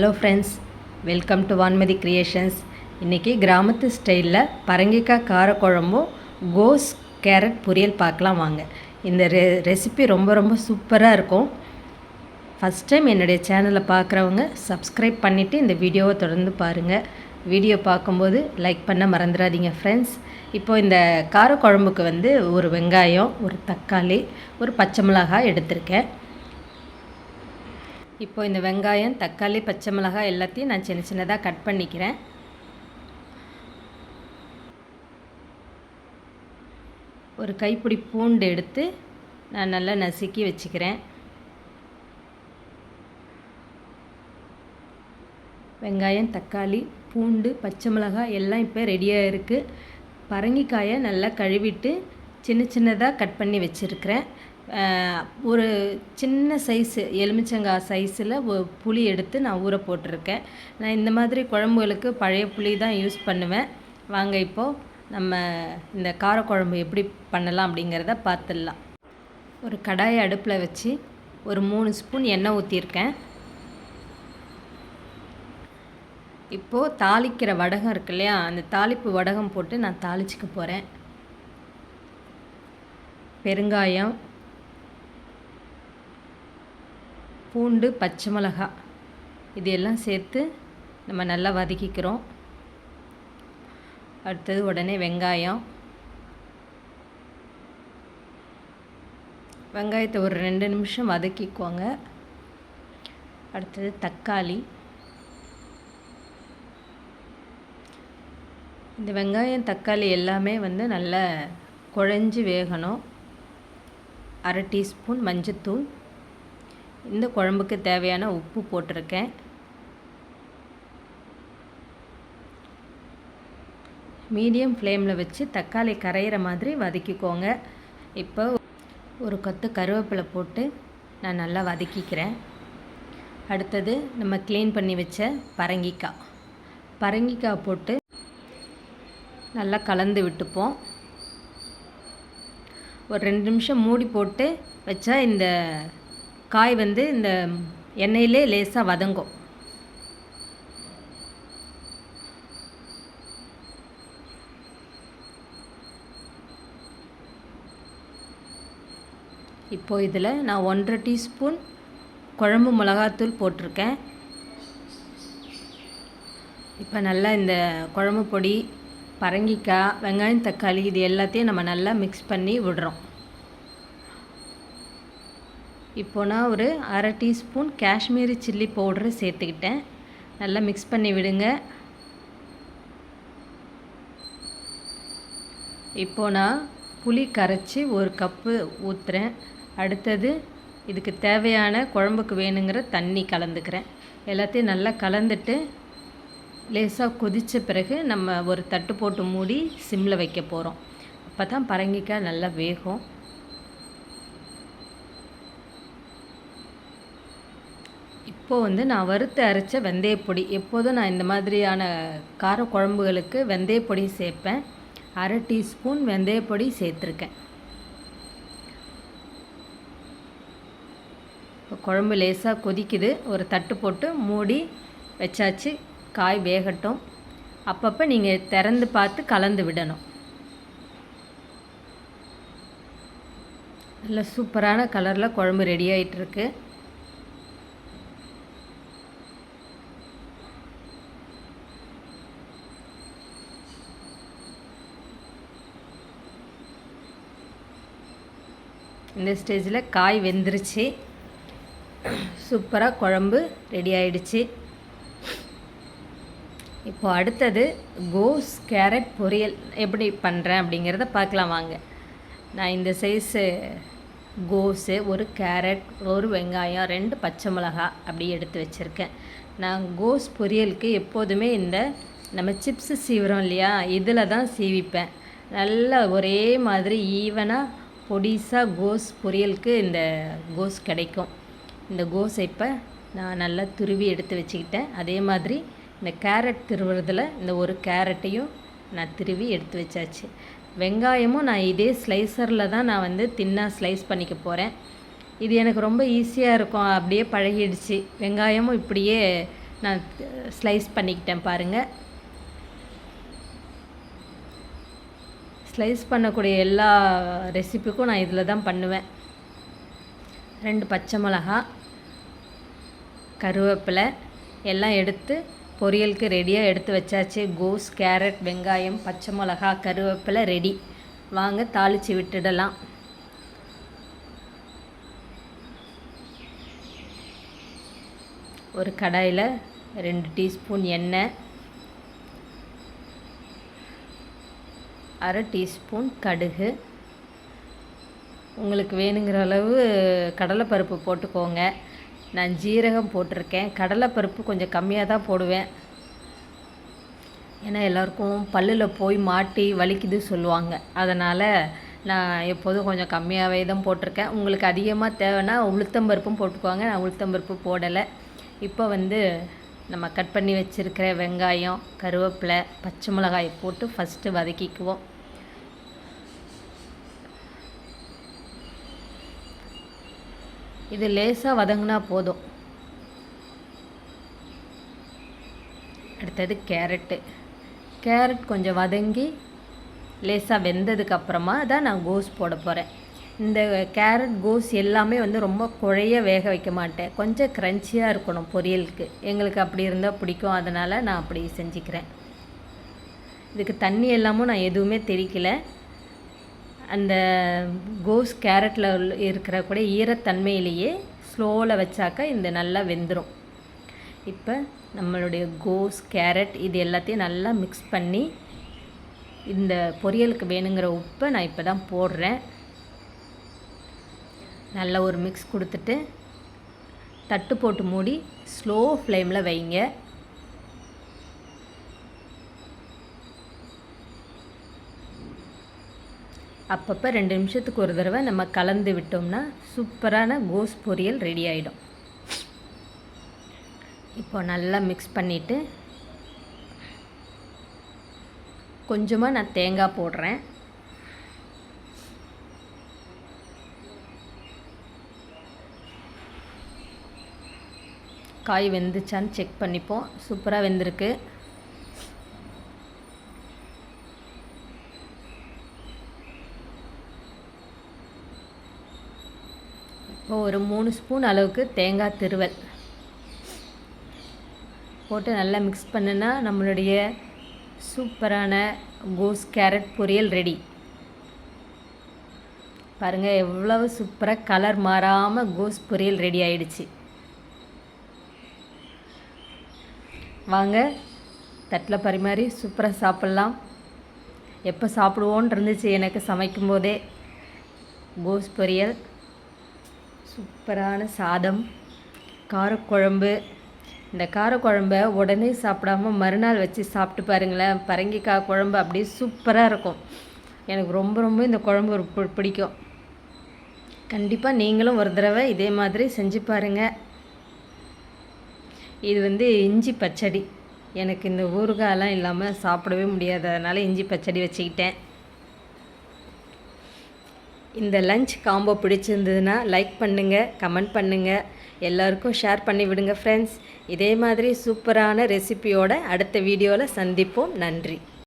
Hello friends welcome to Vanmathi creations இன்றைக்கி கிராமத்து ஸ்டைலில் பரங்கிக்காய் காரக்குழம்பும் கோஸ் கேரட் பொரியல் பார்க்கலாம் வாங்க. இந்த ரெ ரெசிபி ரொம்ப ரொம்ப சூப்பராக இருக்கும். ஃபஸ்ட் டைம் என்னுடைய சேனலை பார்க்குறவங்க சப்ஸ்கிரைப் பண்ணிவிட்டு இந்த வீடியோவை தொடர்ந்து பாருங்கள் வீடியோ பார்க்கும்போது லைக் பண்ண மறந்துடாதீங்க ஃப்ரெண்ட்ஸ் இப்போது இந்த காரக்குழம்புக்கு வந்து ஒரு வெங்காயம் ஒரு தக்காளி ஒரு பச்சை மிளகாய் எடுத்திருக்கேன். இப்போ இந்த வெங்காயம் தக்காளி பச்சை மிளகாய் எல்லாத்தையும் நான் சின்ன சின்னதாக கட் பண்ணிக்கிறேன். ஒரு கைப்பிடி பூண்டு எடுத்து நான் நல்லா நசுக்கி வச்சுக்கிறேன். வெங்காயம் தக்காளி பூண்டு பச்சை மிளகாய் எல்லாம் இப்போ ரெடியாக இருக்குது பரங்கிக்காயை நல்லா கழுவிட்டு சின்ன சின்னதாக கட் பண்ணி வச்சுருக்கிறேன். ஒரு சின்ன சைஸு எலுமிச்சங்காய் சைஸில் புளி எடுத்து நான் ஊற போட்டிருக்கேன். நான் இந்த மாதிரி குழம்புகளுக்கு பழைய புளி தான் யூஸ் பண்ணுவேன். வாங்க இப்போது நம்ம இந்த காரக்குழம்பு எப்படி பண்ணலாம் அப்படிங்கிறத பார்த்துடலாம். ஒரு கடாயை அடுப்பில் வச்சு ஒரு மூணு ஸ்பூன் எண்ணெய் ஊற்றிருக்கேன் இப்போது தாளிக்கிற வடகம் இருக்கு இல்லையா அந்த தாளிப்பு வடகம் போட்டு நான் தாளிச்சிக்க போகிறேன் பெருங்காயம் பூண்டு பச்சை மிளகாய் இது எல்லாம் சேர்த்து நம்ம நல்லா வதக்கிக்கிறோம். அடுத்தது உடனே வெங்காயம். வெங்காயத்தை ஒரு ரெண்டு நிமிஷம் வதக்கிக்குவாங்க அடுத்தது தக்காளி. இந்த வெங்காயம் தக்காளி எல்லாமே வந்து நல்லா குழஞ்சி வேகணும். அரை டீஸ்பூன் மஞ்சத்தூள். இந்த குழம்புக்கு தேவையான உப்பு போட்டிருக்கேன். மீடியம் ஃப்ளேமில் வச்சு தக்காளி கரையிற மாதிரி வதக்கிக்கோங்க. இப்போ ஒரு கொத்து கருவேப்பிலை போட்டு நான் நல்லா வதக்கிக்கிறேன். அடுத்தது நம்ம க்ளீன் பண்ணி வச்ச பரங்கிக்காய். பரங்கிக்காய் போட்டு நல்லா கலந்து விட்டுப்போம். ஒரு ரெண்டு நிமிஷம் மூடி போட்டு வச்சா இந்த காய் வந்து இந்த எண்ணெயிலே லேசாக வதங்கும். இப்போது இதில் நான் ஒன்றரை டீஸ்பூன் குழம்பு மிளகாத்தூள் போட்டிருக்கேன். இப்போ நல்லா இந்த குழம்பு பொடி பரங்கிக்காய் வெங்காயம் தக்காளி இது எல்லாத்தையும் நம்ம நல்லா மிக்ஸ் பண்ணி விடுறோம். இப்போ நான் ஒரு அரை டீஸ்பூன் காஷ்மீரி சில்லி பவுடரை சேர்த்துக்கிட்டேன். நல்லா மிக்ஸ் பண்ணி விடுங்க. இப்போ நான் புளி கரைச்சி ஒரு கப்பு ஊற்றுறேன் அடுத்தது இதுக்கு தேவையான குழம்புக்கு வேணுங்கிற தண்ணி கலந்துக்கிறேன். எல்லாத்தையும் நல்லா கலந்துட்டு லேசாக கொதித்த பிறகு நம்ம ஒரு தட்டு போட்டு மூடி சிம்மில் வைக்க போகிறோம் அப்போ தான் பரங்கிக்காய் நல்லா வேகும். இப்போது வந்து நான் வறுத்து அரைச்ச வெந்தயப்பொடி எப்போதும் நான் இந்த மாதிரியான கார குழம்புகளுக்கு வெந்தயப்பொடி சேர்ப்பேன். அரை டீஸ்பூன் வெந்தயப்பொடி சேர்த்துருக்கேன். இப்போ குழம்பு லேசாக கொதிக்குது. ஒரு தட்டு போட்டு மூடி வச்சாச்சு. காய் வேகட்டும். அப்பப்போ நீங்கள் திறந்து பார்த்து கலந்து விடணும். நல்ல சூப்பரான கலரில் குழம்பு ரெடி ஆகிட்டுருக்கு இந்த ஸ்டேஜில் காய் வெந்துருச்சு. சூப்பராக குழம்பு ரெடி ஆயிடுச்சு. இப்போ அடுத்தது கோஸ் கேரட் பொரியல். எப்படி பண்ணுறேன் அப்படிங்கிறத பார்க்கலாம் வாங்க. நான் இந்த சைஸு கோஸு ஒரு கேரட் ஒரு வெங்காயம் ரெண்டு பச்சை மிளகா அப்படி எடுத்து வச்சுருக்கேன். நான் கோஸ் பொரியலுக்கு எப்போதுமே இந்த நம்ம சிப்ஸு சீவுறோம் இல்லையா இதில் தான் சீவிப்பேன். நல்லா ஒரே மாதிரி ஈவனாக பொடிசா கோஸ் பொரியலுக்கு இந்த கோஸ் கிடைக்கும். இந்த கோஸை இப்போ நான் நல்லா துருவி எடுத்து வச்சுக்கிட்டேன். அதே மாதிரி இந்த கேரட் திருவுறதில் இந்த ஒரு கேரட்டையும் நான் திருவி எடுத்து வச்சாச்சு. வெங்காயமும் நான் இதே ஸ்லைசரில் தான் நான் வந்து தின்னாக ஸ்லைஸ் பண்ணிக்க போகிறேன் இது எனக்கு ரொம்ப ஈஸியாக இருக்கும். அப்படியே பழகிடுச்சு. வெங்காயமும் இப்படியே நான் ஸ்லைஸ் பண்ணிக்கிட்டேன் பாருங்கள் ஸ்லைஸ் பண்ணக்கூடிய எல்லா ரெசிபிக்கும் நான் இதில் தான் பண்ணுவேன். ரெண்டு பச்சை மிளகா கருவேப்பிலை எல்லாம் எடுத்து பொரியலுக்கு ரெடியாக எடுத்து வச்சாச்சு. கோஸ் கேரட் வெங்காயம் பச்சை மிளகா கருவேப்பிலை ரெடி வாங்க தாளித்து விட்டுடலாம். ஒரு கடாயில் ரெண்டு டீஸ்பூன் எண்ணெய் அரை டீஸ்பூன் கடுகு. உங்களுக்கு வேணுங்கிற அளவு கடலைப்பருப்பு போட்டுக்கோங்க. நான் ஜீரகம் போட்டிருக்கேன். கடலைப்பருப்பு கொஞ்சம் கம்மியாக தான் போடுவேன். ஏன்னா எல்லாருக்கும் பல்லில் போய் மாட்டி வலிக்குது சொல்லுவாங்க. அதனால் நான் எப்போதும் கொஞ்சம் கம்மியாகவே தான் போட்டிருக்கேன். உங்களுக்கு அதிகமாக தேவைன்னா உளுத்தம்பருப்பும் போட்டுக்கோங்க. நான் உளுத்தம்பருப்பு போடலை. இப்போ வந்து நம்ம கட் பண்ணி வச்சுருக்கிற வெங்காயம் கருவேப்பிலை பச்சை மிளகாய் போட்டு ஃபஸ்ட்டு வதக்கிக்குவோம். இது லேசாக வதங்கினா போதும். அடுத்தது கேரட்டு. கேரட் கொஞ்சம் வதங்கி லேசாக வெந்ததுக்கப்புறமா தான் நான் கோஸ் போட போகிறேன் இந்த கேரட் கோஸ் எல்லாமே வந்து ரொம்ப குழைய வேக வைக்க மாட்டேன். கொஞ்சம் க்ரன்ச்சியாக இருக்கணும் பொரியலுக்கு. எங்களுக்கு அப்படி இருந்தால் பிடிக்கும். அதனால் நான் அப்படி செஞ்சுக்கிறேன். இதுக்கு தண்ணி எல்லாமும் நான் எதுவுமே தெரிக்கலை அந்த கோஸ் கேரட்டில் இருக்கிற கூட ஈரத்தன்மையிலேயே ஸ்லோவில் வச்சாக்கா இந்த நல்லா வெந்துடும் இப்போ நம்மளுடைய கோஸ் கேரட் இது எல்லாத்தையும் நல்லா மிக்ஸ் பண்ணி இந்த பொரியலுக்கு வேணுங்கிற உப்பை நான் இப்போ தான் போடுறேன். நல்ல ஒரு மிக்ஸ் கொடுத்துட்டு தட்டு போட்டு மூடி ஸ்லோ ஃப்ளேமில் வைங்க. அப்பப்போ ரெண்டு நிமிஷத்துக்கு ஒரு தடவை நம்ம கலந்து விட்டோம்னா சூப்பரான கோஸ் பொரியல் ரெடி ஆகிடும் இப்போ நல்லா மிக்ஸ் பண்ணிவிட்டு கொஞ்சமாக நான் தேங்காய் போடுறேன். காய் வெந்துச்சான்னு செக் பண்ணிப்போம். சூப்பராக வெந்திருக்கு இப்போ ஒரு மூணு ஸ்பூன் அளவுக்கு தேங்காய் திருவல். போட்டு நல்லா மிக்ஸ் பண்ணுனா நம்மளுடைய சூப்பரான கோஸ் கேரட் பொரியல் ரெடி. பாருங்கள் எவ்வளவு சூப்பராக கலர் மாறாமல் கோஸ் பொரியல் ரெடி ஆயிடுச்சு. வாங்க தட்டில் பரிமாறி சூப்பராக சாப்பிட்லாம். எப்போ சாப்பிடுவோன்னு இருந்துச்சு எனக்கு சமைக்கும் போதே கோஸ் பொரியல். சூப்பரான சாதம் காரக்குழம்பு. இந்த காரக்குழம்ப உடனே சாப்பிடாம மறுநாள் வச்சு சாப்பிட்டு பாருங்களேன். பரங்கிக்காய் குழம்பு அப்படியே சூப்பராக இருக்கும். எனக்கு ரொம்ப ரொம்ப இந்த குழம்பு பிடிக்கும். கண்டிப்பாக நீங்களும் ஒரு தடவை இதே மாதிரி செஞ்சு பாருங்கள் இது வந்து இஞ்சி பச்சடி. எனக்கு இந்த ஊறுகாயெல்லாம் இல்லாமல் சாப்பிடவே முடியாது. அதனால் இஞ்சி பச்சடி வச்சுக்கிட்டேன். இந்த லஞ்ச் காம்போ பிடிச்சிருந்ததுன்னா லைக் பண்ணுங்கள் கமெண்ட் பண்ணுங்கள் எல்லாருக்கும் ஷேர் பண்ணி விடுங்க ஃப்ரெண்ட்ஸ் இதே மாதிரி சூப்பரான ரெசிபியோட அடுத்த வீடியோவில் சந்திப்போம். நன்றி.